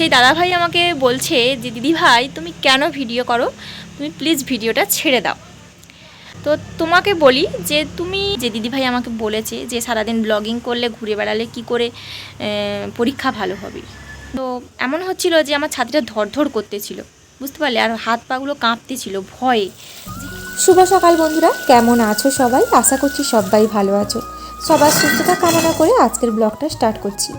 সেই দাদাভাই আমাকে বলছে যে দিদি ভাই তুমি কেন ভিডিও করো? তুমি প্লিজ ভিডিওটা ছেড়ে দাও। তো তোমাকে বলি যে, তুমি যে দিদিভাই আমাকে বলেছে যে, সারাদিন ব্লগিং করলে, ঘুরে বেড়ালে কি করে পরীক্ষা ভালো হবে? তো এমন হচ্ছিল যে, আমার ছাতিটা ধরধর করতেছিল। বুঝতে পারলে? আর হাত পাগুলো কাঁপতেছিল, ভয়ে। শুভ সকাল বন্ধুরা, কেমন আছো সবাই? আশা করছি সবাই ভালো আছো। সবার সুস্থতা কামনা করে আজকের ব্লগটা স্টার্ট করছি।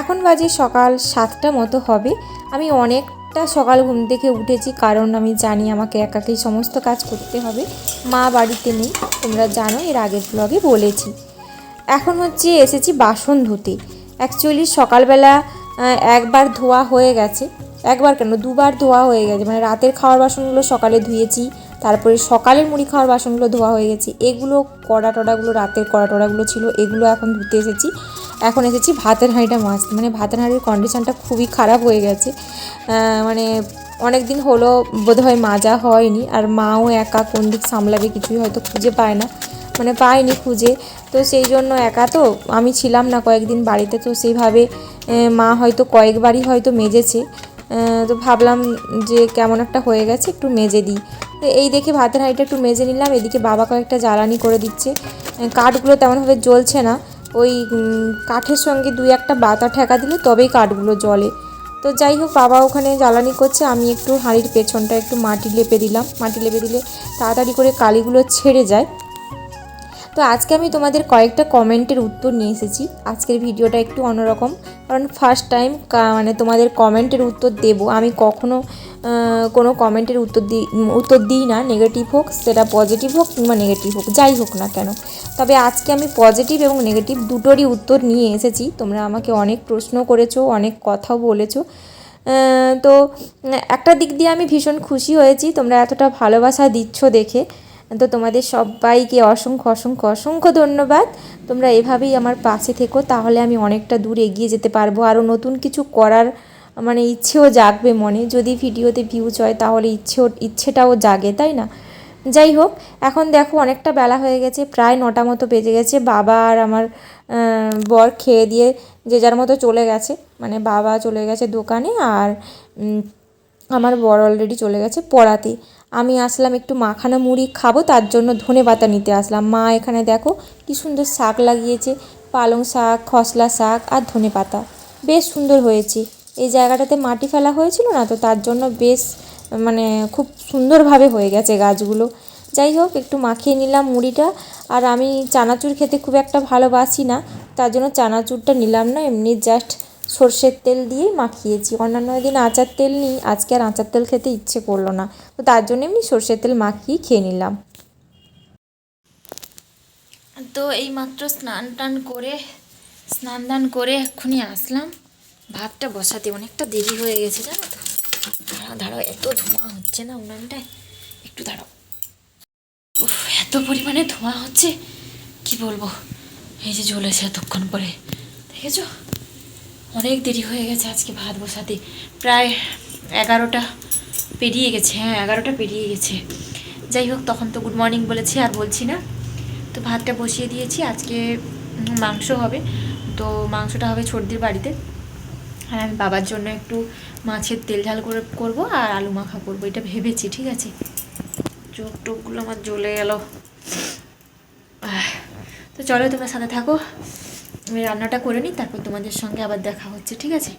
এখন বাজে সকাল সাতটা মতো হবে। আমি অনেকটা সকাল ঘুম থেকে উঠেছি, কারণ আমি জানি আমাকে একাকেই সমস্ত কাজ করতে হবে। মা বাড়িতে নেই, তোমরা জানো, এর আগের ব্লগে বলেছি। এখন হচ্ছে এসেছি বাসন ধুতে। অ্যাকচুয়ালি সকালবেলা একবার ধোয়া হয়ে গেছে। একবার কেন? দুবার ধোয়া হয়ে গেছে। মানে রাতের খাওয়ার বাসনগুলো সকালে ধুয়েছি। তারপরে সকালের মুড়ি খাওয়ার বাসনগুলো ধোয়া হয়ে গেছে। এগুলো, কড়া টড়াগুলো, রাতের কড়া টড়াগুলো ছিল, এগুলো এখন ধুতে এসেছি। এখন এসেছি ভাতের হাঁড়িটা মাজতে। মানে ভাতের হাঁড়ির কন্ডিশনটা খুবই খারাপ হয়ে গেছে। মানে অনেক দিন হলো বোধহয় মাজা হয়নি, আর মাও একা কোন দিক সামলাবে কিছুই হয়তো খুঁজে পায় না। মানে পাইনি খুঁজে। তো সেই জন্য একা তো, আমি ছিলাম না কয়েকদিন বাড়িতে, তো সেইভাবে মা হয়তো কয়েকবারই হয়তো মেজেছে। তো ভাবলাম যে কেমন একটা হয়ে গেছে, একটু মেজে দিই। তো এই দেখে ভাতের হাঁড়িটা একটু মেজে নিলাম, এদিকে বাবা কয়েকটা জ্বালানি করে দিচ্ছে। কাঠগুলো তেমনভাবে জ্বলছে না, ওই কাঠের সঙ্গে দুই একটা বাতা ঠেকা দিলে তবেই কাঠগুলো জ্বলে। তো যাই হোক, বাবা ওখানে জ্বালানি করছে, আমি একটু হাঁড়ির পেছনটা একটু মাটি লেপে দিলাম। মাটি লেপে দিলে তাড়াতাড়ি করে কালিগুলো ছেড়ে যায়। তো আজকে আমি তোমাদের কয়েকটা কমেন্টের উত্তর নিয়ে এসেছি। আজকের ভিডিওটা একটু অন্যরকম। কারণ ফার্স্ট টাইম মানে তোমাদের কমেন্টের উত্তর দেব। আমি কখনো কোনো কমেন্টের উত্তর দিই উত্তর দিই না। নেগেটিভ হোক, সেটা পজিটিভ হোক কিংবা নেগেটিভ হোক, যাই হোক না কেন। তবে আজকে আমি পজিটিভ এবং নেগেটিভ দুটোরই উত্তর নিয়ে এসেছি। তোমরা আমাকে অনেক প্রশ্ন করেছ, অনেক কথাও বলেছ। তো, একটা দিক দিয়ে আমি ভীষণ খুশি হয়েছি। তোমরা এতটা ভালোবাসা দিচ্ছ দেখে। তো তোমাদের সবাইকে অসংখ্য অসংখ্য অসংখ্য ধন্যবাদ। তোমরা এভাবেই আমার পাশে থেকো, তাহলে আমি অনেকটা দূর এগিয়ে যেতে পারব। আরও নতুন কিছু করার মানে ইচ্ছেও জাগবে মনে। যদি ভিডিওতে ভিউজ হয়, তাহলে ইচ্ছেও, ইচ্ছেটাও জাগে, তাই না? যাই হোক, এখন দেখো অনেকটা বেলা হয়ে গেছে, প্রায় নটা মতো বেজে গেছে। বাবা আর আমার বর খেয়ে দিয়ে যে যার মতো চলে গেছে। মানে বাবা চলে গেছে দোকানে আর আমার বর অলরেডি চলে গেছে পড়াতে। আমি আসলাম একটু মাখানো মুড়ি খাব, তার জন্য ধনে পাতা নিতে আসলাম। মা এখানে দেখো কি সুন্দর শাক লাগিয়েছে, পালং শাক, খসলা শাক আর ধনে পাতা। বেশ সুন্দর হয়েছে। এই জায়গাটাতে মাটি ফেলা হয়েছিল না তো, তার জন্য বেশ মানে খুব সুন্দরভাবে হয়ে গেছে গাছগুলো। যাই হোক, একটু মাখিয়ে নিলাম মুড়িটা। আর আমি চানাচুর খেতে খুব একটা ভালোবাসি না, তার জন্য চানাচুরটা নিলাম না, এমনি জাস্ট সর্ষের তেল দিয়েই মাখিয়েছি। অন্যান্য দিন আচার তেল নিই, আজকে আর আচার তেল খেতে ইচ্ছে করল না। তো তার জন্য এমনি সর্ষের তেল মাখিয়ে খেয়ে নিলাম। তো এই মাত্র স্নান টান করে, স্নান দান করে এক্ষুনি আসলাম। ভাতটা বসাতে অনেকটা দেরি হয়ে গেছে, জানো তো। দাঁড়াও দাঁড়াও, এত ধোঁয়া হচ্ছে না উনানটায়? একটু দাঁড়াও। এত পরিমাণে ধোঁয়া হচ্ছে, কি বলব? এই যে জ্বলেছে এতক্ষণ পরে। দেখেছ? অনেক দেরি হয়ে গেছে আজকে ভাত বসাতে। প্রায় এগারোটা পেরিয়ে গেছে হ্যাঁ এগারোটা পেরিয়ে গেছে। যাই হোক, তখন তো গুড মর্নিং বলেছি, আর বলছি না। তো ভাতটা বসিয়ে দিয়েছি, আজকে মাংস হবে। তো মাংসটা হবে ছর্দির বাড়িতে। আর আমি বাবার জন্য একটু মাছের তেল ঝাল করে করব, আর আলু মাখা করব, এটা ভেবেছি, ঠিক আছে? চোখ টোকগুলো আমার জ্বলে গেল। তো চলো তোমরা সাথে থাকো। রান্নাটা করে নিই, তারপর তোমাদের সঙ্গে আবার দেখা হচ্ছে, ঠিক আছে?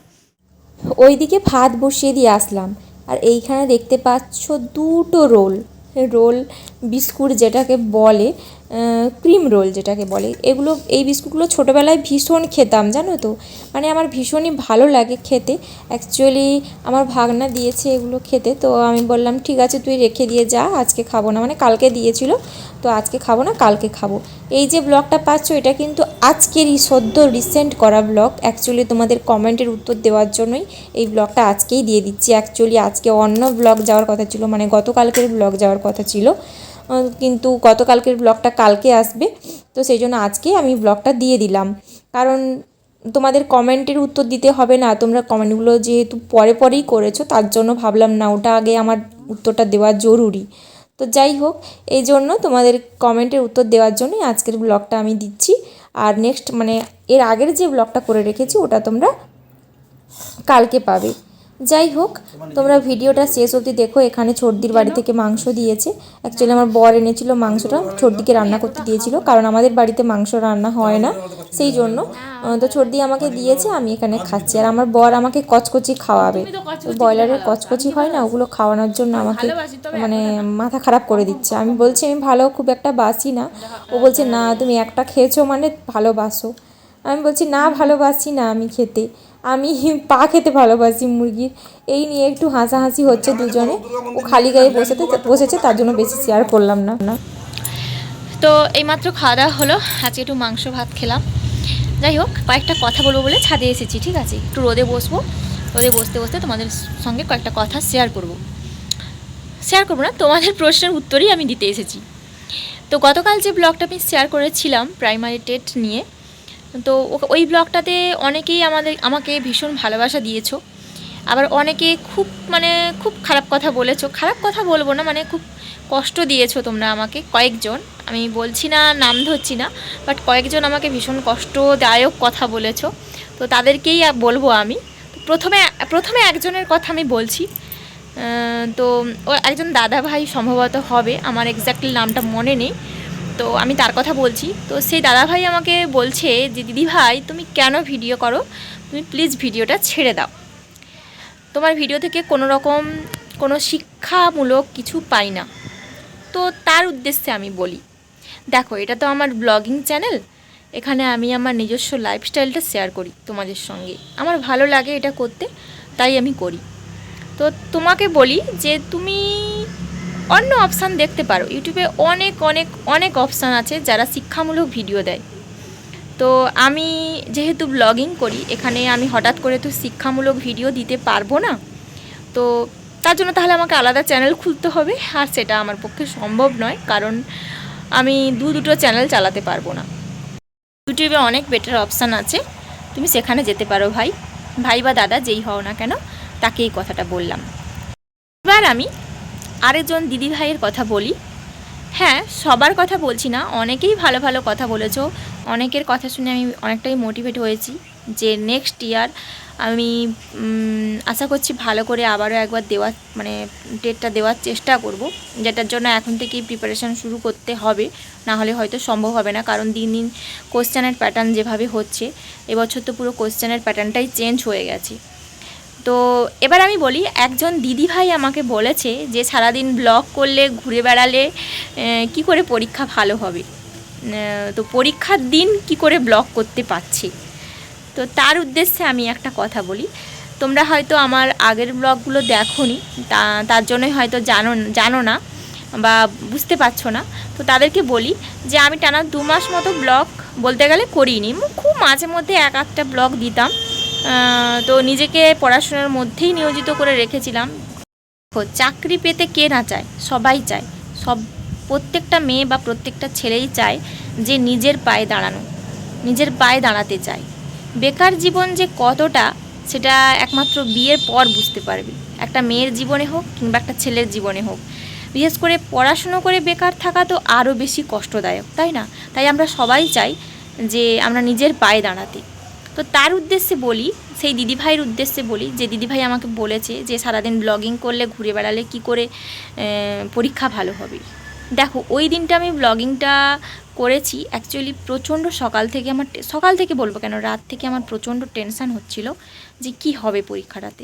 ওইদিকে ভাত বসিয়ে দিয়ে আসলাম, আর এইখানে দেখতে পাচ্ছ দুটো রোল। রোল, বিস্কুট যেটাকে বলে ক্রিম রোল যেটাকে বলে, এগুলো, এই বিস্কুটগুলো ছোটোবেলায় ভীষণ খেতাম, জানো তো? মানে আমার ভীষণই ভালো লাগে খেতে। অ্যাকচুয়ালি আমার ভাগনা দিয়েছে এগুলো খেতে, তো আমি বললাম, ঠিক আছে, তুই রেখে দিয়ে যা, আজকে খাব না। মানে কালকে দিয়েছিল, তো আজকে খাব না, কালকে খাব। এই যে ব্লগটা পাচ্ছ, এটা কিন্তু আজকেরই সদ্য রিসেন্ট করা ব্লগ। অ্যাকচুয়ালি তোমাদের কমেন্টের উত্তর দেওয়ার জন্যই এই ব্লগটা আজকেই দিয়ে দিচ্ছি। অ্যাকচুয়ালি আজকে অন্য ব্লগ যাওয়ার কথা ছিল মানে গতকালকের ব্লগ যাওয়ার কথা ছিল। কিন্তু গতকালকের ব্লগটা কালকে আসবে। তো সেই জন্য আজকে আমি ব্লগটা দিয়ে দিলাম। কারণ তোমাদের কমেন্টের উত্তর দিতে হবে না। তোমরা কমেন্টগুলো যেহেতু পরে পরেই করেছ, তার জন্য ভাবলাম না, ওটা আগে আমার উত্তরটা দেওয়া জরুরি। তো যাই হোক, এই জন্য তোমাদের কমেন্টের উত্তর দেওয়ার জন্যই আজকের ব্লগটা আমি দিচ্ছি। আর নেক্সট মানে এর আগের যে ব্লগটা করে রেখেছি, ওটা তোমরা কালকে পাবে। যাই হোক তোমরা ভিডিওটা শেষ অবধি দেখো এখানে ছর্দির বাড়ি থেকে মাংস দিয়েছে। অ্যাকচুয়ালি আমার বর এনেছিল মাংসটা ছোটদিকে রান্না করতে দিয়েছিল কারণ আমাদের বাড়িতে মাংস রান্না হয় না সেই জন্য। তো ছর্দি আমাকে দিয়েছে আমি এখানে খাচ্ছি। আর আমার বর আমাকে কচকচি খাওয়াবে। ব্রয়লারের কচকচি হয় না ওগুলো খাওয়ানোর জন্য আমাকে মানে মাথা খারাপ করে দিচ্ছে। আমি বলছি আমি ভালো খুব একটা বাসি না। ও বলছে না তুমি একটা খেয়েছো মানে ভালোবাসো। আমি বলছি না ভালোবাসি না আমি খেতে। আমি পা খেতে ভালোবাসি মুরগির। এই নিয়ে একটু হাসাহাসি হচ্ছে দুজনে। ও খালি গায়ে বসে বসেছে তার জন্য বেশি শেয়ার করলাম না। না তো এইমাত্র খাওয়া দাওয়া হলো। আজকে একটু মাংস ভাত খেলাম। যাই হোক কয়েকটা কথা বলব বলে ছাদে এসেছি ঠিক আছে? একটু রোদে বসবো। রোদে বসতে বসতে তোমাদের সঙ্গে কয়েকটা কথা শেয়ার করব। শেয়ার করব না তোমাদের প্রশ্নের উত্তরই আমি দিতে এসেছি। তো গতকাল যে ব্লগটা আমি শেয়ার করেছিলাম প্রাইমারি টেট নিয়ে তো ওই ব্লগটাতে অনেকেই আমাদের আমাকে ভীষণ ভালোবাসা দিয়েছ। আবার অনেকে খুব মানে খুব খারাপ কথা বলেছ। খারাপ কথা বলব না মানে খুব কষ্ট দিয়েছ তোমরা আমাকে, কয়েকজন। আমি বলছি না, নাম ধরছি না বাট কয়েকজন আমাকে ভীষণ কষ্টদায়ক কথা বলেছ। তো তাদেরকেই বলব আমি। প্রথমে প্রথমে একজনের কথা আমি বলছি। তো ও একজন দাদা ভাই সম্ভবত হবে, আমার এক্স্যাক্টলি নামটা মনে নেই। তো আমি তার কথা বলছি। তো সেই দাদা ভাই আমাকে বলছে যে দিদি ভাই তুমি কেন ভিডিও করো? তুমি প্লিজ ভিডিওটা ছেড়ে দাও। তোমার ভিডিও থেকে কোনো রকম কোনো শিক্ষামূলক কিছু পাই না। তো তার উদ্দেশ্যে আমি বলি, দেখো, এটা তো আমার ব্লগিং চ্যানেল এখানে আমি আমার নিজস্ব লাইফস্টাইলটা শেয়ার করি তোমাদের সঙ্গে। আমার ভালো লাগে এটা করতে, তাই আমি করি। তো তোমাকে বলি যে, তুমি অন্য অপশান দেখতে পারো। ইউটিউবে অনেক অনেক অনেক অপশান আছে যারা শিক্ষামূলক ভিডিও দেয়। তো আমি যেহেতু ব্লগিং করি, এখানে আমি হঠাৎ করে তো শিক্ষামূলক ভিডিও দিতে পারব না। তো তার জন্য তাহলে আমাকে আলাদা চ্যানেল খুলতে হবে, আর সেটা আমার পক্ষে সম্ভব নয়, কারণ আমি দু দুটো চ্যানেল চালাতে পারব না। ইউটিউবে অনেক বেটার অপশান আছে, তুমি সেখানে যেতে পারো ভাই। ভাই বা দাদা যেই হও না কেন তাকে এই কথাটা বললাম। এবার আমি আরেকজন দিদি ভাইয়ের কথা বলি। হ্যাঁ সবার কথা বলছি না, অনেকেই ভালো ভালো কথা বলেছ। অনেকের কথা শুনে আমি অনেকটাই মোটিভেট হয়েছি যে নেক্সট ইয়ার আমি আশা করছি ভালো করে আবারও একবার দেওয়ার মানে ডেটটা দেওয়ার চেষ্টা করব। যেটার জন্য এখন থেকেই প্রিপারেশান শুরু করতে হবে না হলে হয়তো সম্ভব হবে না, কারণ দিন দিন কোশ্চেনের প্যাটার্ন যেভাবে হচ্ছে, এবছর তো পুরো কোশ্চেনের প্যাটার্নটাই চেঞ্জ হয়ে গেছে। তো এবার আমি বলি, একজন দিদি ভাই আমাকে বলেছে যে সারাদিন ব্লগ করলে, ঘুরে বেড়ালে কি করে পরীক্ষা ভালো হবে? তো পরীক্ষার দিন কি করে ব্লগ করতে পারছি? তো তার উদ্দেশ্যে আমি একটা কথা বলি। তোমরা হয়তো আমার আগের ব্লগগুলো দেখোনি, তা, তার জন্যই হয়তো জানো জানো না বা বুঝতে পারছ না। তো তাদেরকে বলি যে আমি টানা দু মাস মতো ব্লগ বলতে গেলে করিনি। খুব মাঝে মধ্যে এক একটা ব্লগ দিতাম। তো নিজেকে পড়াশোনার মধ্যেই নিয়োজিত করে রেখেছিলাম। চাকরি পেতে কে না চায়? সবাই চায়। সব, প্রত্যেকটা মেয়ে বা প্রত্যেকটা ছেলেই চায় যে নিজের পায়ে দাঁড়ানো, নিজের পায়ে দাঁড়াতে চায়। বেকার জীবন যে কতটা, সেটা একমাত্র বিয়ের পর বুঝতে পারবি। একটা মেয়ের জীবনে হোক কিংবা একটা ছেলের জীবনে হোক। বিশেষ করে পড়াশুনো করে বেকার থাকা তো আরও বেশি কষ্টদায়ক, তাই না? তাই আমরা সবাই চাই যে আমরা নিজের পায়ে দাঁড়াতে। তো তার উদ্দেশ্যে বলি, সেই দিদিভাইয়ের উদ্দেশ্যে বলি, যে দিদিভাই আমাকে বলেছে যে সারাদিন ব্লগিং করলে, ঘুরে বেড়ালে কি করে পরীক্ষা ভালো হবে। দেখো, ওই দিনটা আমি ব্লগিংটা করেছি অ্যাকচুয়ালি প্রচণ্ড সকাল থেকে আমার সকাল থেকে বলব কেন, রাত থেকে আমার প্রচণ্ড টেনশান হচ্ছিল যে কি হবে পরীক্ষাটাতে।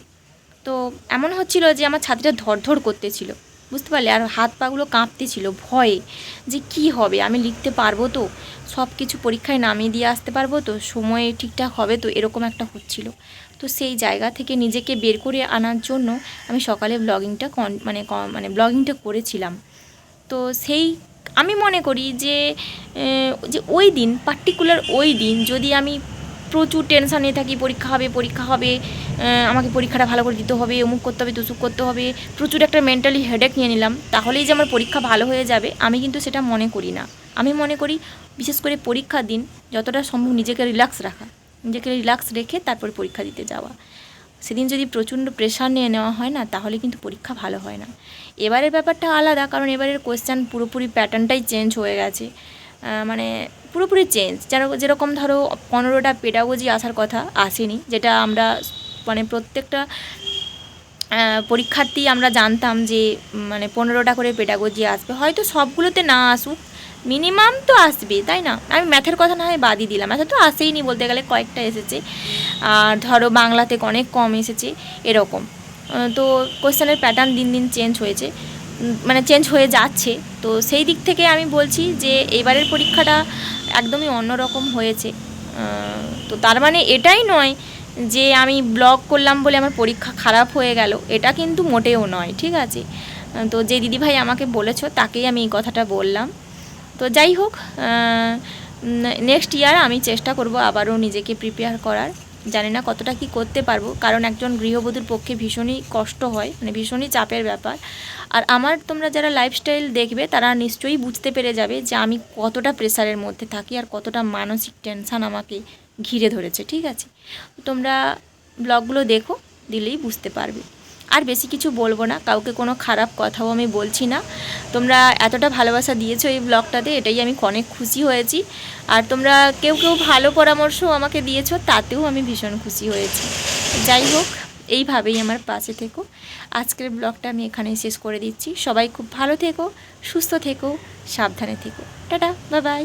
তো এমন হচ্ছিল যে আমার ছাতিটা ধরধর করতেছিল। বুঝতে পারলে? আর হাত পাগুলো কাঁপতেছিল ভয়ে। যে কি হবে? আমি লিখতে পারব তো? সব কিছু পরীক্ষায় নামিয়ে দিয়ে আসতে পারব তো? সময়ে ঠিকঠাক হবে তো? এরকম একটা হচ্ছিল। তো সেই জায়গা থেকে নিজেকে বের করে আনার জন্য আমি সকালে ব্লগিংটা কন মানে মানে ব্লগিংটা করেছিলাম। তো সেই আমি মনে করি যে যে ওই দিন পার্টিকুলার ওই দিন যদি আমি প্রচুর টেনশান থাকি, পরীক্ষা হবে পরীক্ষা হবে আমাকে পরীক্ষাটা ভালো করে দিতে হবে, অমুক করতে হবে তুসুক করতে হবে, প্রচুর একটা মেন্টালি হেডেক নিয়ে নিলাম, তাহলেই যে আমার পরীক্ষা ভালো হয়ে যাবে, আমি কিন্তু সেটা মনে করি না। আমি মনে করি বিশেষ করে পরীক্ষার দিন যতটা সম্ভব নিজেকে রিল্যাক্স রাখা, নিজেকে রিল্যাক্স রেখে তারপরে পরীক্ষা দিতে যাওয়া। সেদিন যদি প্রচণ্ড প্রেশার নিয়ে নেওয়া হয় না, তাহলে কিন্তু পরীক্ষা ভালো হয় না। এবারের ব্যাপারটা আলাদা, কারণ এবারের কোয়েশ্চেন পুরোপুরি প্যাটার্নটাই চেঞ্জ হয়ে গেছে। মানে পুরোপুরি চেঞ্জ যেন যেরকম ধরো পনেরোটা পেডাগোজি আসার কথা আসেনি, যেটা আমরা মানে প্রত্যেকটা পরীক্ষার্থী আমরা জানতাম যে মানে পনেরোটা করে পেডাগোজি আসবে। হয়তো সবগুলোতে না আসুক মিনিমাম তো আসবে, তাই না? আমি ম্যাথের কথা না হয় বাদই দিলাম। ম্যাথে তো আসেই নি বলতে গেলে কয়েকটা এসেছে। আর ধরো বাংলাতে অনেক কম এসেছে, এরকম। তো কোশ্চেনের প্যাটার্ন দিন দিন চেঞ্জ হয়েছে। মানে চেঞ্জ হয়ে যাচ্ছে। তো সেই দিক থেকে আমি বলছি যে, এবারের পরীক্ষাটা একদমই অন্যরকম হয়েছে। তো তার মানে এটাই নয় যে আমি ব্লগ করলাম বলে আমার পরীক্ষা খারাপ হয়ে গেল। এটা কিন্তু মোটেও নয়, ঠিক আছে? তো যে দিদিভাই আমাকে বলেছ, তাকেই আমি এই কথাটা বললাম। তো যাই হোক নেক্সট ইয়ার আমি চেষ্টা করব আবারও নিজেকে প্রিপেয়ার করার। জানি না কতটা কি করতে পারব। কারণ একজন গৃহবধূর পক্ষে ভীষণই কষ্ট হয় মানে ভীষণই চাপের ব্যাপার। আর আমার তোমরা যারা লাইফস্টাইল দেখবে, তারা নিশ্চয়ই বুঝতে পেরে যাবে যে আমি কতটা প্রেসারের মধ্যে থাকি আর কতটা মানসিক টেনশান আমাকে ঘিরে ধরেছে, ঠিক আছে? তোমরা ব্লগগুলো দেখো, দিলেই বুঝতে পারবে। আর বেশি কিছু বলব না, কাউকে কোনো খারাপ কথাও আমি বলছি না। তোমরা এতটা ভালোবাসা দিয়েছ এই ব্লগটাতে, এটাই আমি অনেক খুশি হয়েছি। আর তোমরা কেউ কেউ ভালো পরামর্শ আমাকে দিয়েছ, তাতেও আমি ভীষণ খুশি হয়েছি। যাই হোক, এইভাবেই আমার পাশে থেকো। আজকের ব্লগটা আমি এখানেই শেষ করে দিচ্ছি। সবাই খুব ভালো থেকো, সুস্থ থেকো, সাবধানে থেকো। Tata bye bye